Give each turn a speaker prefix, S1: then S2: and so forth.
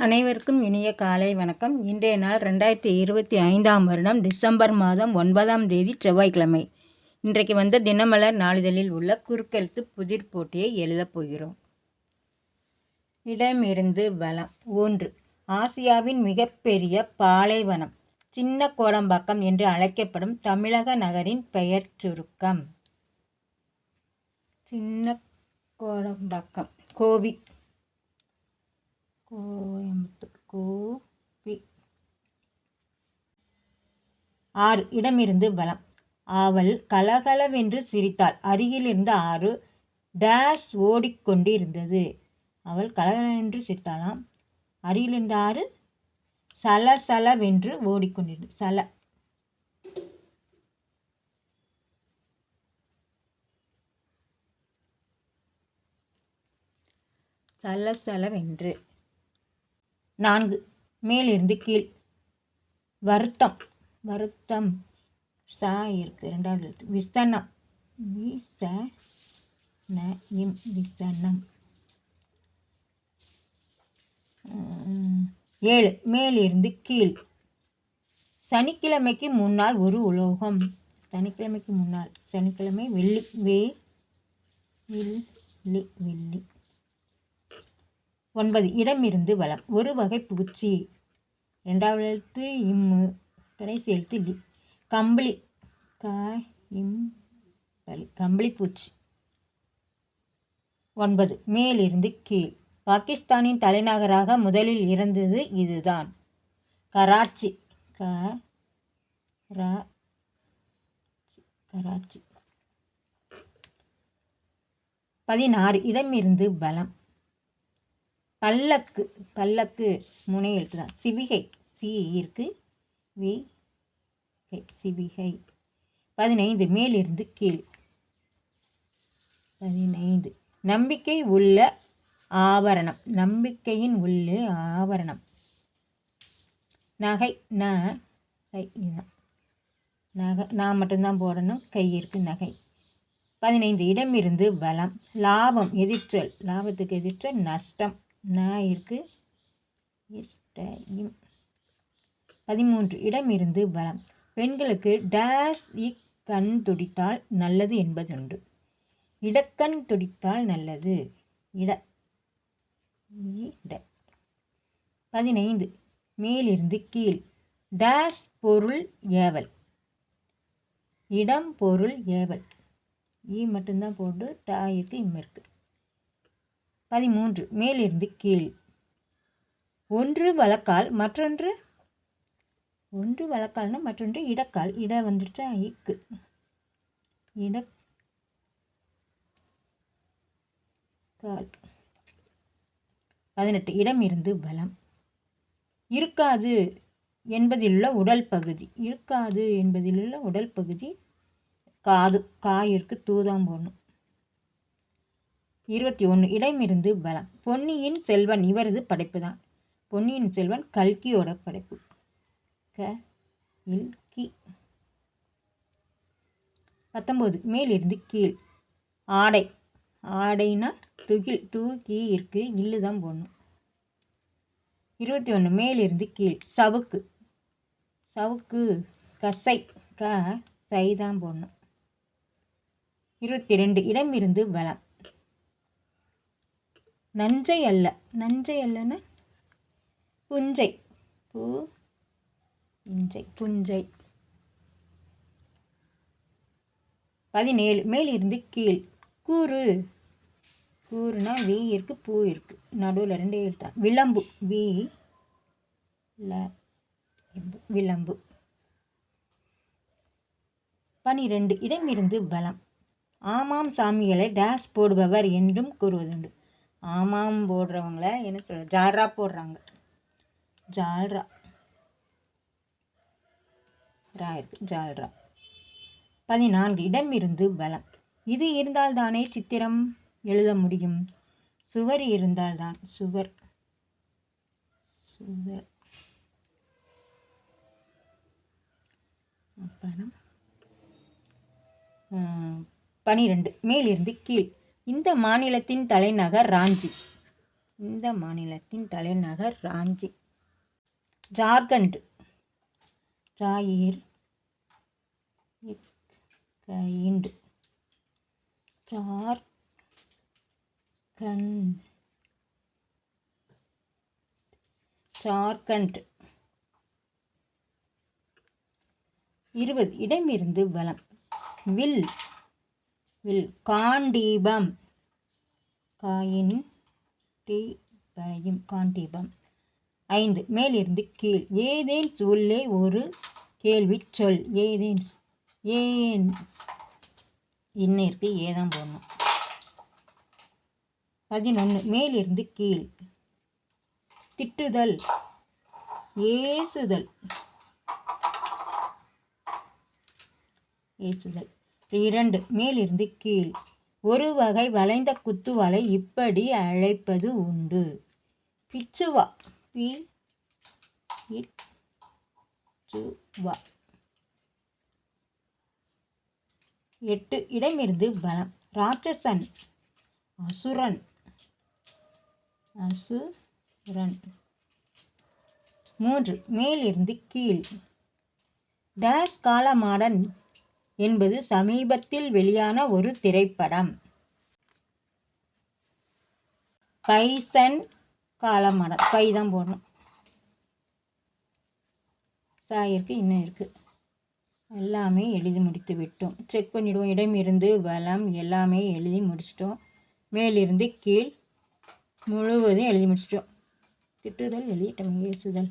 S1: அனைவருக்கும் இனிய காலை வணக்கம். இன்றைய நாள் ரெண்டாயிரத்தி இருபத்தி ஐந்தாம் வருடம் டிசம்பர் மாதம் ஒன்பதாம் தேதி செவ்வாய்க்கிழமை. இன்றைக்கு வந்த தினமலர் நாளிதழில் உள்ள குறுக்கெழுத்து புதிர் போட்டியை எழுதப் போகிறோம். இடமிருந்து வளம் ஒன்று. ஆசியாவின் மிகப்பெரிய பாலைவனம் சின்ன கோடம்பாக்கம் என்று அழைக்கப்படும் தமிழக நகரின் பெயர் சுருக்கம். சின்ன கோடம்பாக்கம். கோபி கோயம்புத்தூர் கோபி ஆறு இடமிருந்து பலம் அவள் கலகலவென்று சிரித்தாள். அருகிலிருந்த ஆறு டேஷ் ஓடிக்கொண்டிருந்தது. அவள் கலகலவென்று சிரித்தாளாம். அருகிலிருந்த ஆறு சலசலவென்று ஓடிக்கொண்டிருந்தது. சல. சலசலவென்று. நான்கு. மேலிருந்து கீழ். வருத்தம். வருத்தம். சா இருக்கு. ரெண்டாவது எழுத்து. விசனம். வி ச ந இம் விசனம் ஏழு. மேலிருந்து கீழ். சனிக்கிழமைக்கு முன்னால் ஒரு உலோகம். சனிக்கிழமைக்கு முன்னால். சனிக்கிழமை வெள்ளி. வே. வெள்ளி வெள்ளி. ஒன்பது இடமிருந்து வலம் ஒரு வகை பூச்சி. ரெண்டாவது எழுத்து இம்மு. கடைசி எழுத்து லி கம்பளி. கா இம் பலி கம்பளி பூச்சி. ஒன்பது மேலிருந்து கீழ். பாகிஸ்தானின் தலைநகராக முதலில் இருந்தது இதுதான். கராச்சி. க ரா கராச்சி. பதினாறு இடமிருந்து பலம் பல்லக்கு பல்லக்கு முனை எழுத்து தான் சிவிகை சி இருக்கு வி சிவிகை. பதினைந்து மேலிருந்து கீழ். பதினைந்து. நம்பிக்கை உள்ள ஆவரணம். நம்பிக்கையின் உள்ளே ஆவரணம். நகை ந நகை நான் மட்டும்தான் போடணும். கை இருக்கு நகை. பதினைந்து இடமிருந்து பலம் லாபம் எதிர்ச்சொல். லாபத்துக்கு எதிர்ச்சொல் நஷ்டம். ந இருக்கு. இம். பதிமூன்று. இடமிருந்து வரம். பெண்களுக்கு டேஷ் இக் கண் துடித்தால் நல்லது என்பதுண்டு இடக்கண் துடித்தால் நல்லது. இட இட பதினைந்து. மேலிருந்து கீழ். டேஷ் பொருள் ஏவல். இடம் பொருள் ஏவல். ஈ மட்டும்தான் போட்டு டாயிற்கு இருக்கு இம் பதிமூன்று. மேலிருந்து கீழ். ஒன்று வழக்கால் மற்றொன்று? ஒன்று வழக்கால்னா மற்றொன்று இடக்கால். இட வந்துருச்சா? இக்கு. இட கால் பதினெட்டு. இடம் இருந்து பலம் இருக்காது என்பதிலுள்ள உடல் பகுதி. இருக்காது என்பதிலுள்ள உடல் பகுதி. காது. காயிற்கு தூதாம் போடணும். இருபத்தி ஒன்று இடமிருந்து பலம். பொன்னியின் செல்வன் இவரது படைப்பு தான் பொன்னியின் செல்வன் கல்கியோட படைப்பு. க இல் கி. பத்தொம்போது மேலிருந்து கீழ். ஆடை. ஆடைனா துகில் தூக்கி இருக்கு இல்லு தான் போடணும். இருபத்தி ஒன்று மேலிருந்து கீழ். சவுக்கு. சவுக்கு கசை. க சை தான் போடணும். இருபத்தி ரெண்டு இடமிருந்து பலம். நஞ்சை அல்ல நஞ்சை அல்லன்னு புஞ்சை. பூ இஞ்சை புஞ்சை. பதினேழு. மேலிருந்து கீழ். கூறு. கூறுனா வி இருக்கு பூ இருக்கு. நடுவில் ரெண்டே எழுத்தா. விளம்பு. வி ல விளம்பு. பனிரெண்டு. இடமிருந்து பலம் ஆமாம் சாமிகளை டேஷ் போடுபவர் என்றும் கூறுவதுண்டு. ஆமாம் போடுறவங்கள என்ன சொல்ல ஜால்ரா போடுறாங்க. ஜால்ரா. ரா இருக்கு. ஜால்ரா. பதினான்கு இடம் இருந்து பலம் இது இருந்தால்தானே சித்திரம் எழுத முடியும். சுவர் இருந்தால்தான். சுவர். சுவர். அப்புறம் பனிரெண்டு மேலிருந்து கீழ். இந்த மாநிலத்தின் தலைநகர் ராஞ்சி. இந்த மாநிலத்தின் தலைநகர் ராஞ்சி. ஜார்க்கண்ட். ஜாயிர். கைண்ட் ஜார்க்கண்ட். ஜார்க்கண்ட். இருபது. இடமிருந்து வலம். வில். வில் காண்டீபம். காயின் டீபயம் காண்டீபம். ஐந்து மேலிருந்து கீழ். ஏதேன் சொல்லே ஒரு கேள்வி சொல். ஏதேன் ஏன் இன்னிற்கு ஏதான் போடணும் பதினொன்று மேலிருந்து கீழ். திட்டுதல். ஏசுதல். ஏசுதல். இரண்டு. மேலிருந்து கீழ். ஒரு வகை வளைந்த குத்துவலை இப்படி அழைப்பது உண்டு. பிச்சுவா. பி. சுவா எட்டு. இடமிருந்து வலம். ராட்சசன். அசுரன். அசுரன். மூன்று. மேலிருந்து கீழ். டேஷ் காலமாடன் என்பது சமீபத்தில் வெளியான ஒரு திரைப்படம். பைசன் காலமான பை தான் போடணும். சாயிருக்கு இன்னும் இருக்குது எல்லாமே எழுதி முடித்து விட்டோம். செக் பண்ணிவிடுவோம் இடமிருந்து வளம் எல்லாமே எழுதி முடிச்சிட்டோம். மேலிருந்து கீழ் முழுவதும் எழுதி முடிச்சிட்டோம். திட்டுதல் எழுதிட்டோம் ஏசுதல்.